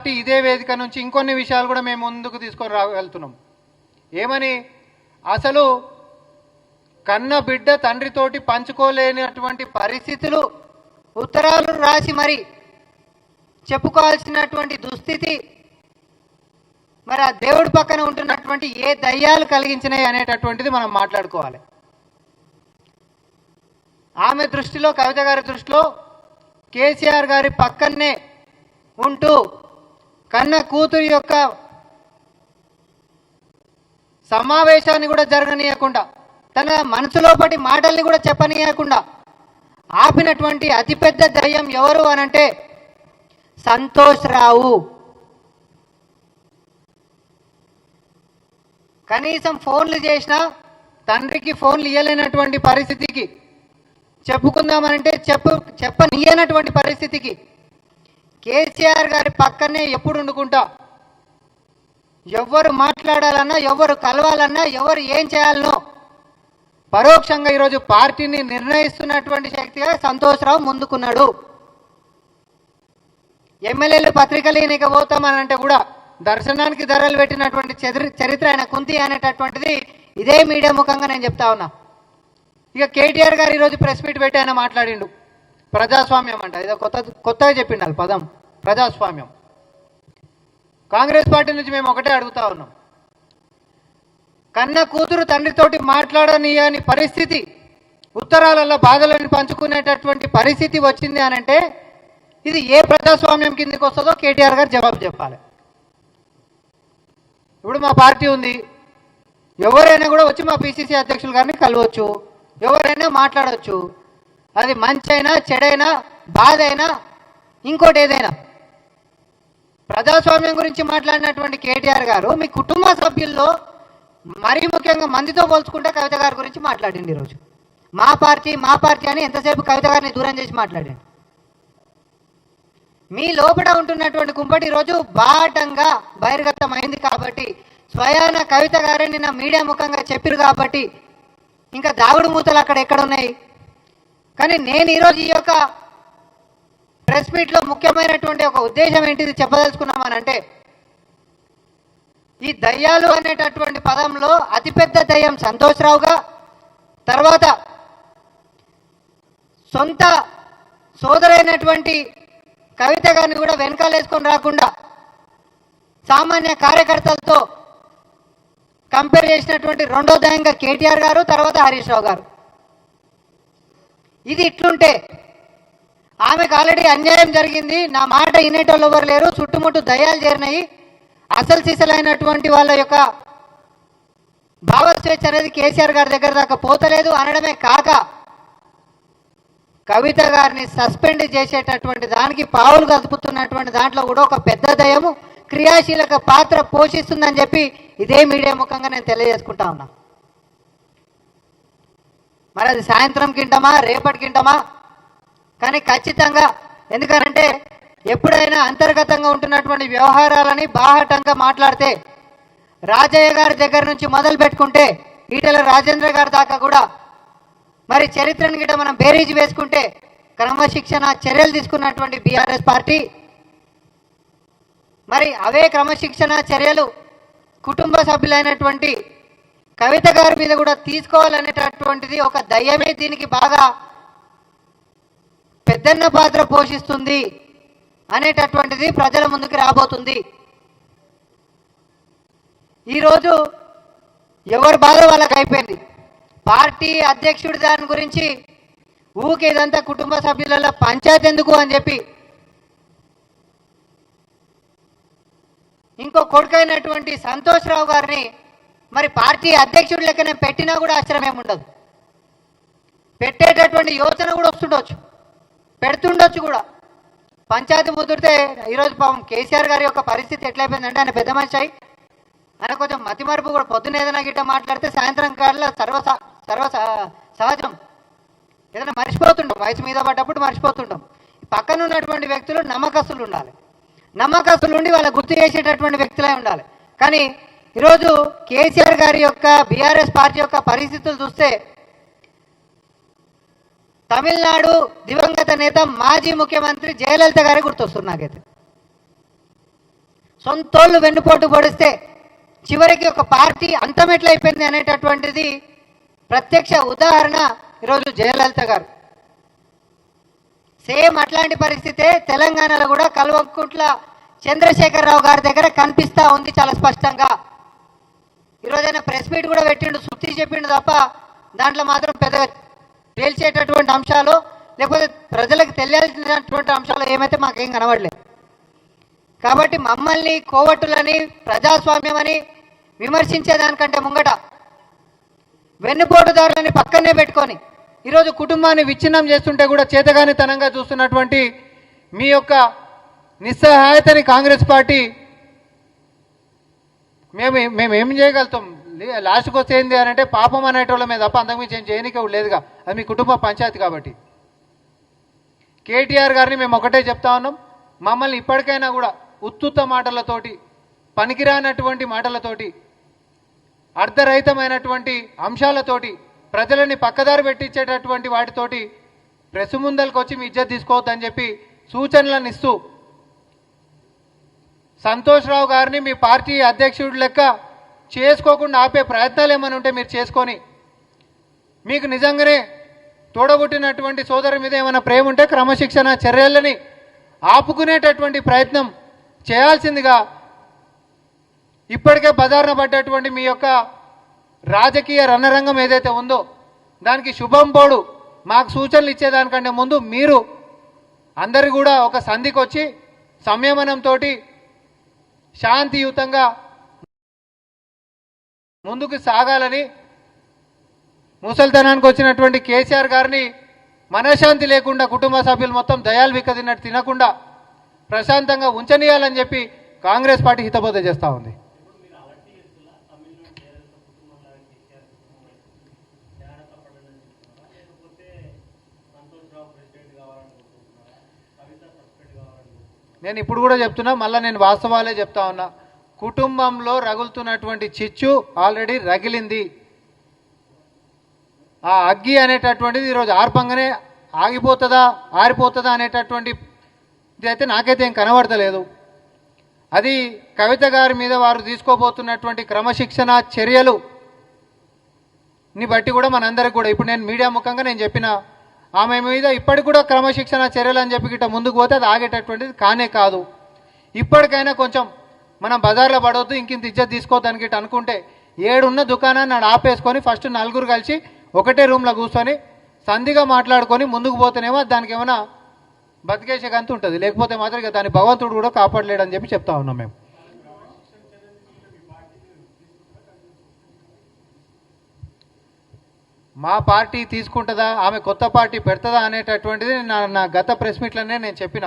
కాబట్టి ఇదే వేదిక నుంచి ఇంకొన్ని విషయాలు కూడా మేము ముందుకు తీసుకొని రాగలుగుతున్నాం. ఏమని? అసలు కన్న బిడ్డ తండ్రితోటి పంచుకోలేనటువంటి పరిస్థితులు ఉత్తరాలు రాసి మరి చెప్పుకోవాల్సినటువంటి దుస్థితి మరి ఆ దేవుడి పక్కన ఉంటున్నటువంటి ఏ దయ్యాలు కలిగించినాయి అనేటటువంటిది మనం మాట్లాడుకోవాలి. ఆమె దృష్టిలో కవిత గారి దృష్టిలో కేసీఆర్ గారి పక్కనే ఉంటూ కన్న కూతురి యొక్క సమావేశాన్ని కూడా జరగనీయకుండా తన మనసులోపటి మాటల్ని కూడా చెప్పనీయకుండా ఆపినటువంటి అతిపెద్ద దయ్యం ఎవరు అనంటే సంతోష్ రావు. కనీసం ఫోన్లు చేసినా తండ్రికి ఫోన్లు ఇవ్వలేనటువంటి పరిస్థితికి చెప్పుకుందామనంటే చెప్పు చెప్పనీయనటువంటి పరిస్థితికి కేసీఆర్ గారి పక్కనే ఎప్పుడు వండుకుంటాం? ఎవరు మాట్లాడాలన్నా ఎవరు కలవాలన్నా ఎవరు ఏం చేయాలనో. పరోక్షంగా ఈరోజు పార్టీని నిర్ణయిస్తున్నటువంటి శక్తిగా సంతోష్రావు ముందుకున్నాడు. ఎమ్మెల్యేలు పత్రికలు ఈయనకి పోతామనంటే కూడా దర్శనానికి ధరలు పెట్టినటువంటి చరిత్ర ఆయన కుంతి అనేటటువంటిది ఇదే మీడియా ముఖంగా నేను చెప్తా ఉన్నా. ఇక కేటీఆర్ గారు ఈరోజు ప్రెస్ మీట్ పెట్టి ఆయన మాట్లాడిండు. ప్రజాస్వామ్యం అంట. ఏదో కొత్త కొత్తగా చెప్పిండాలి పదం. ప్రజాస్వామ్యం. కాంగ్రెస్ పార్టీ నుంచి మేము ఒకటే అడుగుతా ఉన్నాం. కన్న కూతురు తండ్రితోటి మాట్లాడనీయని పరిస్థితి ఉత్తరాలలో బాధలను పంచుకునేటటువంటి పరిస్థితి వచ్చింది అని అంటే ఇది ఏ ప్రజాస్వామ్యం కిందకి వస్తుందో కేటీఆర్ గారు జవాబు చెప్పాలి. ఇప్పుడు మా పార్టీ ఉంది. ఎవరైనా కూడా వచ్చి మా పిసిసి అధ్యక్షులు గారిని కలవచ్చు. ఎవరైనా మాట్లాడవచ్చు అది మంచైనా చెడైనా బాధ అయినా ఇంకోటి ఏదైనా. ప్రజాస్వామ్యం గురించి మాట్లాడినటువంటి కేటీఆర్ గారు మీ కుటుంబ సభ్యుల్లో మరీ ముఖ్యంగా మందితో పోల్చుకుంటే కవిత గారి గురించి మాట్లాడింది ఈరోజు. మా పార్టీ మా పార్టీ అని ఎంతసేపు కవిత గారిని దూరం చేసి మాట్లాడండి. మీ లోపల ఉంటున్నటువంటి కుంపటి రోజు బాటంగా బహిర్గతమైంది కాబట్టి స్వయాన కవిత గారే నిన్న మీడియా ముఖంగా చెప్పారు కాబట్టి ఇంకా దాగుడు మూతలు అక్కడ ఎక్కడ ఉన్నాయి? కానీ నేను ఈరోజు ఈ యొక్క ప్రెస్ మీట్లో ముఖ్యమైనటువంటి ఒక ఉద్దేశం ఏంటిది చెప్పదలుచుకున్నామనంటే ఈ దయ్యాలు అనేటటువంటి పదంలో అతిపెద్ద దయ్యం సంతోష్రావుగా తర్వాత సొంత సోదరైనటువంటి కవిత గారిని కూడా వెనకాలేసుకొని రాకుండా సామాన్య కార్యకర్తలతో కంపేర్ చేసినటువంటి రెండో దయంగా కేటీఆర్ గారు తర్వాత హరీష్ రావు గారు. ఇది ఇట్లుంటే. ఆమెకు ఆల్రెడీ అన్యాయం జరిగింది. నా మాట వినేటోళ్ళు ఎవరు లేరు. చుట్టుముట్టు దయాలు చేరినాయి. అసలు సిసలైనటువంటి వాళ్ళ యొక్క భావస్వేచ్ఛ అనేది కేసీఆర్ గారి దగ్గర దాకా పోతలేదు. అనడమే కాక కవిత గారిని సస్పెండ్ చేసేటటువంటి దానికి పావులు కదుపుతున్నటువంటి దాంట్లో కూడా ఒక పెద్ద దయము క్రియాశీలక పాత్ర పోషిస్తుందని చెప్పి ఇదే మీడియా ముఖంగా నేను తెలియజేసుకుంటా ఉన్నా. మరి అది సాయంత్రం కింటమా రేపటి కింటమా కానీ ఖచ్చితంగా ఎందుకనంటే ఎప్పుడైనా అంతర్గతంగా ఉంటున్నటువంటి వ్యవహారాలని బాహటంగా మాట్లాడితే రాజయ్య గారి దగ్గర నుంచి మొదలు పెట్టుకుంటే ఈటల రాజేంద్ర గారి దాకా కూడా మరి చరిత్రను గిట మనం బేరీజ్ వేసుకుంటే క్రమశిక్షణ చర్యలు తీసుకున్నటువంటి బీఆర్ఎస్ పార్టీ మరి అవే క్రమశిక్షణ చర్యలు కుటుంబ సభ్యులైనటువంటి కవిత గారి మీద కూడా తీసుకోవాలనేటటువంటిది ఒక దయ్యమే దీనికి బాగా పెద్దన్న పాత్ర పోషిస్తుంది అనేటటువంటిది ప్రజల ముందుకు రాబోతుంది. ఈరోజు ఎవరి బాధ వాళ్ళకి అయిపోయింది. పార్టీ అధ్యక్షుడి దాని గురించి ఊకే ఇదంతా కుటుంబ సభ్యులలో పంచాయతీ ఎందుకు అని చెప్పి ఇంకో కొడుకైనటువంటి సంతోష్ రావు గారిని మరి పార్టీ అధ్యక్షుడు లెక్కనే పెట్టినా కూడా ఆశ్చర్యం ఉండదు. పెట్టేటటువంటి యోచన కూడా వస్తుండొచ్చు. పెడుతుండొచ్చు కూడా. పంచాయతీ ముదిరితే ఈరోజు పాపం కేసీఆర్ గారి యొక్క పరిస్థితి ఎట్లయిపోయిందంటే ఆయన పెద్ద మనిషి అయి ఆయన కొంచెం మతిమరుపు కూడా. పొద్దున్న ఏదైనా గిట్ట మాట్లాడితే సాయంత్రం కాళ్ళ సర్వ సర్వ స- సహజం. ఏదైనా మర్చిపోతుంటాం వయసు మీద పడ్డప్పుడు మర్చిపోతుంటాం పక్కన ఉన్నటువంటి వ్యక్తులు నమ్మకస్తులు ఉండాలి. నమ్మకస్తులు ఉండి వాళ్ళ గుర్తు చేసేటటువంటి వ్యక్తులే ఉండాలి. కానీ ఈరోజు కేసీఆర్ గారి యొక్క బీఆర్ఎస్ పార్టీ యొక్క పరిస్థితులు చూస్తే తమిళనాడు దివంగత నేత మాజీ ముఖ్యమంత్రి జయలలిత గారి గుర్తొస్తుంది నాకైతే. సొంతోళ్ళు వెన్నుపోటు పొడిస్తే చివరికి ఒక పార్టీ అంతమెట్లయిపోయింది అనేటటువంటిది ప్రత్యక్ష ఉదాహరణ ఈరోజు జయలలిత గారు. సేమ్ అట్లాంటి పరిస్థితే తెలంగాణలో కూడా కల్వకుంట్ల చంద్రశేఖరరావు గారి దగ్గర కనిపిస్తా ఉంది చాలా స్పష్టంగా. ఈరోజు ఆయన ప్రెస్ మీట్ కూడా పెట్టిండు సుత్తి చెప్పిండు తప్ప దాంట్లో మాత్రం పెద్దగా తేల్చేటటువంటి అంశాలు లేకపోతే ప్రజలకు తెలియాల్సినటువంటి అంశాలు ఏమైతే మాకేం కనబడలేదు. కాబట్టి మమ్మల్ని కోవట్టులని ప్రజాస్వామ్యమని విమర్శించేదానికంటే ముంగట వెన్నుపోటుదారులని పక్కనే పెట్టుకొని ఈరోజు కుటుంబాన్ని విచ్ఛిన్నం చేస్తుంటే కూడా చేతగానితనంగా చూస్తున్నటువంటి మీ యొక్క నిస్సహాయతని కాంగ్రెస్ పార్టీ మేము మేము ఏం చేయగలుగుతాం? లాస్ట్కి వస్తే ఏంది అని అంటే పాపం అనేటోళ్ళమే తప్ప అంతకుమించి ఏం చేయనీకే లేదుగా. అది మీ కుటుంబ పంచాయతీ కాబట్టి. కేటీఆర్ గారిని మేము ఒకటే చెప్తా ఉన్నాం. మమ్మల్ని ఇప్పటికైనా కూడా ఉత్తుత్త మాటలతోటి పనికిరానటువంటి మాటలతోటి అర్ధరహితమైనటువంటి అంశాలతోటి ప్రజలని పక్కదారి పెట్టించేటటువంటి వాటితోటి ప్రెస్ ముందలకు వచ్చి మీ ఇజ్జత్ తీసుకోవద్దని చెప్పి సూచనలను ఇస్తూ సంతోష్ రావు గారిని మీ పార్టీ అధ్యక్షుడు లెక్క చేసుకోకుండా ఆపే ప్రయత్నాలు ఏమైనా ఉంటే మీరు చేసుకొని మీకు నిజంగానే తోడబుట్టినటువంటి సోదరు మీద ఏమైనా ప్రేమ ఉంటే క్రమశిక్షణ చర్యలని ఆపుకునేటటువంటి ప్రయత్నం చేయాల్సిందిగా ఇప్పటికే బజార్న పడ్డటువంటి మీ యొక్క రాజకీయ రణరంగం ఏదైతే ఉందో దానికి శుభం పోడు. మాకు సూచనలు ఇచ్చేదానికంటే ముందు మీరు అందరు కూడా ఒక సంధికి వచ్చి సంయమనంతో శాంతియుతంగా ముందుకు సాగాలని ముసల్తనానికి వచ్చినటువంటి కేసీఆర్ గారిని మనశ్శాంతి లేకుండా కుటుంబ సభ్యులు మొత్తం దయాలు విక్కదిన్నట్టు తినకుండా ప్రశాంతంగా ఉంచనీయాలని చెప్పి కాంగ్రెస్ పార్టీ హితబోధ చేస్తూ ఉంది. నేను ఇప్పుడు కూడా చెప్తున్నా మళ్ళీ నేను వాస్తవాలే చెప్తా ఉన్నా. కుటుంబంలో రగులుతున్నటువంటి చిచ్చు ఆల్రెడీ రగిలింది. ఆ అగ్గి అనేటటువంటిది ఈరోజు ఆర్పంగానే ఆగిపోతుందా ఆరిపోతుందా అనేటటువంటి ఇది అయితే నాకైతే ఏం కనబడతలేదు. అది కవిత గారి మీద వారు తీసుకోబోతున్నటువంటి క్రమశిక్షణ చర్యలు ని బట్టి కూడా మనందరికి కూడా ఇప్పుడు నేను మీడియా ముఖంగా నేను చెప్పిన ఆమె మీద ఇప్పటికి కూడా క్రమశిక్షణ చర్యలు అని చెప్పి గిట్ట ముందుకు పోతే అది ఆగేటటువంటిది కానే కాదు. ఇప్పటికైనా కొంచెం మనం బజార్లో పడవద్దు ఇంకింత ఇజ్జత్ తీసుకోవద్దని గిట్ట అనుకుంటే ఏడున్న దుకాణాన్ని నన్ను ఆపేసుకొని ఫస్ట్ నలుగురు కలిసి ఒకటే రూమ్లో కూర్చొని సంధిగా మాట్లాడుకొని ముందుకు పోతేనేమో దానికి ఏమైనా బతికేసే గంతు ఉంటుంది. లేకపోతే మాత్రం ఇక దాని భగవంతుడు కూడా కాపాడలేడని చెప్పి చెప్తా ఉన్నాం మేము. మా పార్టీ తీసుకుంటుందా ఆమె కొత్త పార్టీ పెడుతుందా అనేటటువంటిది నా నా గత ప్రెస్ మీట్లోనే నేను చెప్పిన.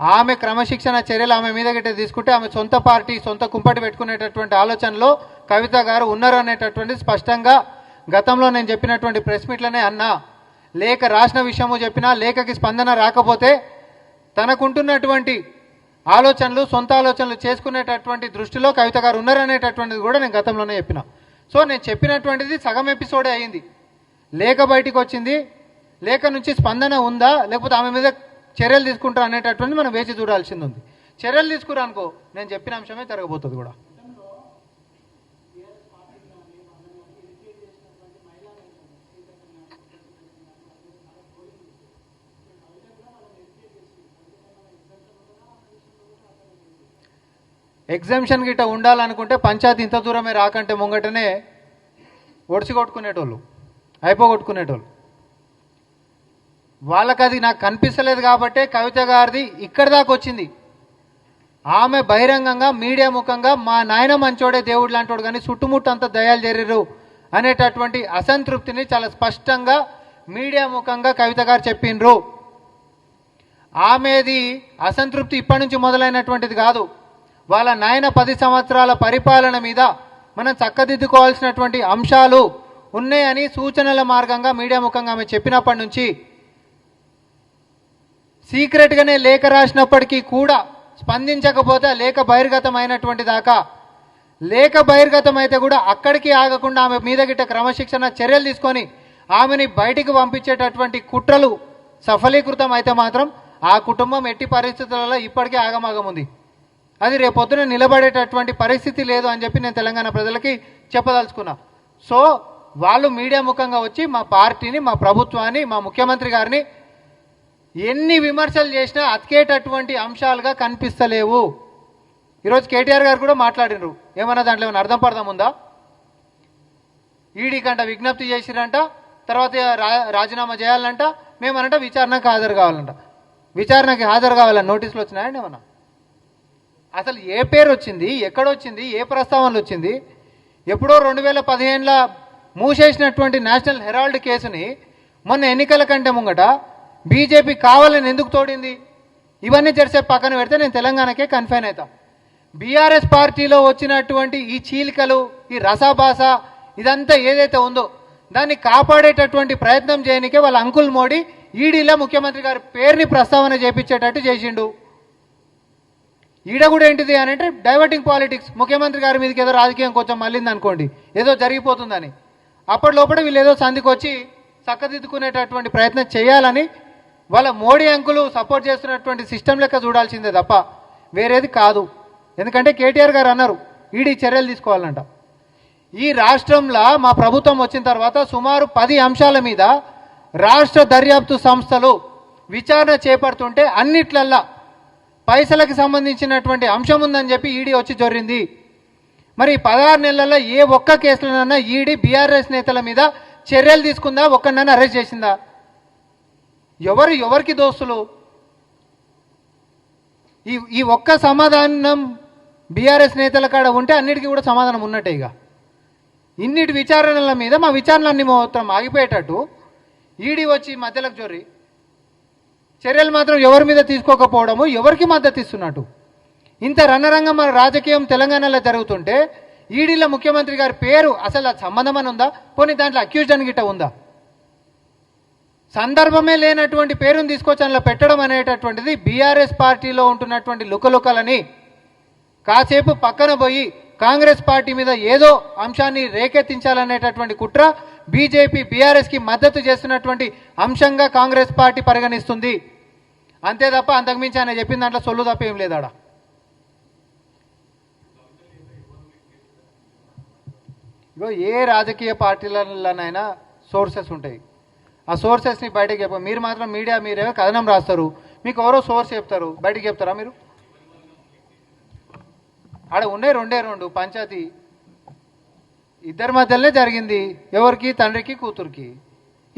ఆమె క్రమశిక్షణ చర్యలు ఆమె మీద గిట్ట తీసుకుంటే ఆమె సొంత పార్టీ సొంత కుంపటి పెట్టుకునేటటువంటి ఆలోచనలో కవిత గారు ఉన్నారు అనేటటువంటిది స్పష్టంగా గతంలో నేను చెప్పినటువంటి ప్రెస్ మీట్లోనే అన్నా. లేఖ రాసిన విషయము చెప్పినా లేఖకి స్పందన రాకపోతే తనకుంటున్నటువంటి ఆలోచనలు సొంత ఆలోచనలు చేసుకునేటటువంటి దృష్టిలో కవిత గారు ఉన్నారనేటటువంటిది కూడా నేను గతంలోనే చెప్పిన. సో నేను చెప్పినటువంటిది సగం ఎపిసోడే అయింది. లేఖ బయటికి వచ్చింది. లేఖ నుంచి స్పందన ఉందా? లేకపోతే ఆమె మీద చర్యలు తీసుకుంటారు అనేటటువంటి మనం వేచి చూడాల్సింది ఉంది. చర్యలు తీసుకురా అనుకో నేను చెప్పిన అంశమే జరగబోతుంది కూడా. ఎగ్జామ్షన్ గిట్ట ఉండాలనుకుంటే పంచాయతీ ఇంత దూరమే రాకంటే ముంగటనే ఒడిసి కొట్టుకునేటోళ్ళు. అయిపోగొట్టుకునేటోళ్ళు. వాళ్ళకి అది నాకు కనిపిస్తలేదు కాబట్టే కవిత గారిది ఇక్కడి దాకా వచ్చింది. ఆమె బహిరంగంగా మీడియా ముఖంగా మా నాయన మంచోడే దేవుడు లాంటోడు కానీ చుట్టుముట్టు అంత దయాలు జరిగారు అనేటటువంటి అసంతృప్తిని చాలా స్పష్టంగా మీడియా ముఖంగా కవిత గారు చెప్పిండ్రు ఆమెది అసంతృప్తి ఇప్పటి నుంచి మొదలైనటువంటిది కాదు. వాళ్ళ నాయన పది సంవత్సరాల పరిపాలన మీద మనం చక్కదిద్దుకోవాల్సినటువంటి అంశాలు ఉన్నాయని సూచనల మార్గంగా మీడియా ముఖంగా ఆమె చెప్పినప్పటి నుంచి సీక్రెట్గానే లేఖ రాసినప్పటికీ కూడా స్పందించకపోతే లేఖ బహిర్గతమైనటువంటి దాకా. లేఖ బహిర్గతం అయితే కూడా అక్కడికి ఆగకుండా ఆమె మీద గిట్ట క్రమశిక్షణ చర్యలు తీసుకొని ఆమెని బయటికి పంపించేటటువంటి కుట్రలు సఫలీకృతం అయితే మాత్రం ఆ కుటుంబం ఎట్టి పరిస్థితులలో ఇప్పటికే ఆగమాగం ఉంది అది రేపొద్దున నిలబడేటటువంటి పరిస్థితి లేదు అని చెప్పి నేను తెలంగాణ ప్రజలకి చెప్పదలుచుకున్నా. సో వాళ్ళు మీడియా ముఖంగా వచ్చి మా పార్టీని మా ప్రభుత్వాన్ని మా ముఖ్యమంత్రి గారిని ఎన్ని విమర్శలు చేసినా అతికేటటువంటి అంశాలుగా కనిపిస్తలేవు. ఈరోజు కేటీఆర్ గారు కూడా మాట్లాడినరు. ఏమన్నా దాంట్లో ఏమైనా అర్థం పడదాం ఉందా? ఈడీ కంట విజ్ఞప్తి చేసిరంట తర్వాత రా రాజీనామా చేయాలంట మేమనంట విచారణకు హాజరు కావాలంట. విచారణకి హాజరు కావాలని నోటీసులు వచ్చినాయండి ఏమన్నా? అసలు ఏ పేరు వచ్చింది? ఎక్కడొచ్చింది ఏ ప్రస్తావనలు వచ్చింది? ఎప్పుడో రెండు వేల పదిహేనులో మూసేసినటువంటి నేషనల్ హెరాల్డ్ కేసుని మొన్న ఎన్నికల కంటే ముంగట బీజేపీ కావాలని ఎందుకు తోడింది? ఇవన్నీ జరిసే పక్కన పెడితే నేను తెలంగాణకే కన్ఫైన్ అవుతా బీఆర్ఎస్ పార్టీలో వచ్చినటువంటి ఈ చీలికలు ఈ రసాభాస ఇదంతా ఏదైతే ఉందో దాన్ని కాపాడేటటువంటి ప్రయత్నం చేయనికే వాళ్ళ అంకుల్ మోడీ ఈడీలో ముఖ్యమంత్రి గారి పేరుని ప్రస్తావన చేపించేటట్టు చేసిండు. ఈడ కూడా ఏంటిది అని అంటే డైవర్టింగ్ పాలిటిక్స్ ముఖ్యమంత్రి గారి మీదకి ఏదో రాజకీయం కొంచెం మళ్ళింది అనుకోండి ఏదో జరిగిపోతుందని. అప్పటి లోపల వీళ్ళు ఏదో సంధికి వచ్చి చక్కదిద్దుకునేటటువంటి ప్రయత్నం చేయాలని వాళ్ళ మోడీ అంకులు సపోర్ట్ చేస్తున్నటువంటి సిస్టమ్ లెక్క చూడాల్సిందే తప్ప వేరేది కాదు. ఎందుకంటే కేటీఆర్ గారు అన్నారు ఈడీ చర్యలు తీసుకోవాలంట. ఈ రాష్ట్రంలో మా ప్రభుత్వం వచ్చిన తర్వాత సుమారు పది అంశాల మీద రాష్ట్ర దర్యాప్తు సంస్థలు విచారణ చేపడుతుంటే అన్నిట్లల్లా పైసలకు సంబంధించినటువంటి అంశం ఉందని చెప్పి ఈడీ వచ్చి జొరింది మరి పదహారు నెలల్లో ఏ ఒక్క కేసులోనైనా ఈడీ బీఆర్ఎస్ నేతల మీద చర్యలు తీసుకుందా? ఒక్కడినైనా అరెస్ట్ చేసిందా? ఎవరు ఎవరికి దోస్తులు? ఈ ఈ ఒక్క సమాధానం బీఆర్ఎస్ నేతల కాడ ఉంటే అన్నిటికీ కూడా సమాధానం ఉన్నట్టే ఇక. ఇన్నిటి విచారణల మీద మా విచారణలన్నీ మొత్తం ఆగిపోయేటట్టు ఈడీ వచ్చి మధ్యలోకి జొర్రి చర్యలు మాత్రం ఎవరి మీద తీసుకోకపోవడము ఎవరికి మద్దతు ఇస్తున్నట్టు? ఇంత రణరంగం మన రాజకీయం తెలంగాణలో జరుగుతుంటే ఈడీలో ముఖ్యమంత్రి గారి పేరు అసలు సంబంధమని సంబంధం అని ఉందా? పోనీ దాంట్లో అక్యూజ్డ్ అని గిట్ట ఉందా? సందర్భమే లేనటువంటి పేరుని తీసుకొచ్చి అందులో పెట్టడం అనేటటువంటిది బీఆర్ఎస్ పార్టీలో ఉంటున్నటువంటి లుకలుకలని కాసేపు పక్కన పోయి కాంగ్రెస్ పార్టీ మీద ఏదో అంశాన్ని రేకెత్తించాలనేటటువంటి కుట్ర బీజేపీ బీఆర్ఎస్కి మద్దతు చేస్తున్నటువంటి అంశంగా కాంగ్రెస్ పార్టీ పరిగణిస్తుంది. అంతే తప్ప అంతకుమించి ఆయన చెప్పిన దాంట్లో సొల్లు తప్ప ఏం లేదాడా? ఇగో ఏ రాజకీయ పార్టీలలోనైనా సోర్సెస్ ఉంటాయి. ఆ సోర్సెస్ని బయటకు చెప్ప మీరు మాత్రం మీడియా మీరేమో కథనం రాస్తారు. మీకు ఎవరో సోర్స్ చెప్తారు. బయటకు చెప్తారా మీరు? ఆడ ఉండే రెండే రెండు పంచాయతీ. ఇద్దరి మధ్యలోనే జరిగింది. ఎవరికి? తండ్రికి కూతురికి.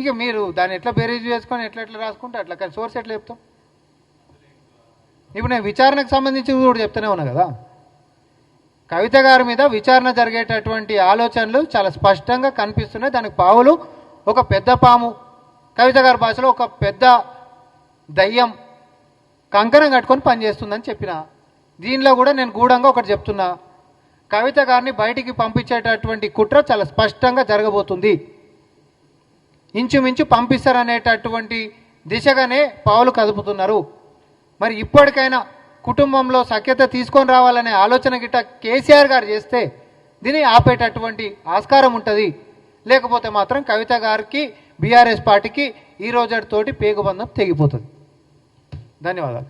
ఇక మీరు దాన్ని ఎట్లా బేరేజ్ చేసుకొని ఎట్లా ఎట్లా రాసుకుంటే అట్లా. కానీ సోర్స్ ఎట్లా చెప్తాం? ఇప్పుడు నేను విచారణకు సంబంధించి కూడా చెప్తూనే ఉన్నా కదా. కవిత గారి మీద విచారణ జరిగేటటువంటి ఆలోచనలు చాలా స్పష్టంగా కనిపిస్తున్నాయి. దానికి పావులు ఒక పెద్ద పాము. కవిత గారి భాషలో ఒక పెద్ద దయ్యం కంకణం కట్టుకొని పనిచేస్తుందని చెప్పిన. దీనిలో కూడా నేను గూఢంగా ఒకటి చెప్తున్నా. కవిత గారిని బయటికి పంపించేటటువంటి కుట్ర చాలా స్పష్టంగా జరగబోతుంది. ఇంచుమించు పంపిస్తారనేటటువంటి దిశగానే పావులు కదుపుతున్నారు. మరి ఇప్పటికైనా కుటుంబంలో సఖ్యత తీసుకొని రావాలనే ఆలోచన గిట్ట కేసీఆర్ గారు చేస్తే దీన్ని ఆపేటటువంటి ఆస్కారం ఉంటుంది. లేకపోతే మాత్రం కవిత గారికి బీఆర్ఎస్ పార్టీకి ఈ రోజుతోటి పేగుబంధం తెగిపోతుంది. ధన్యవాదాలు.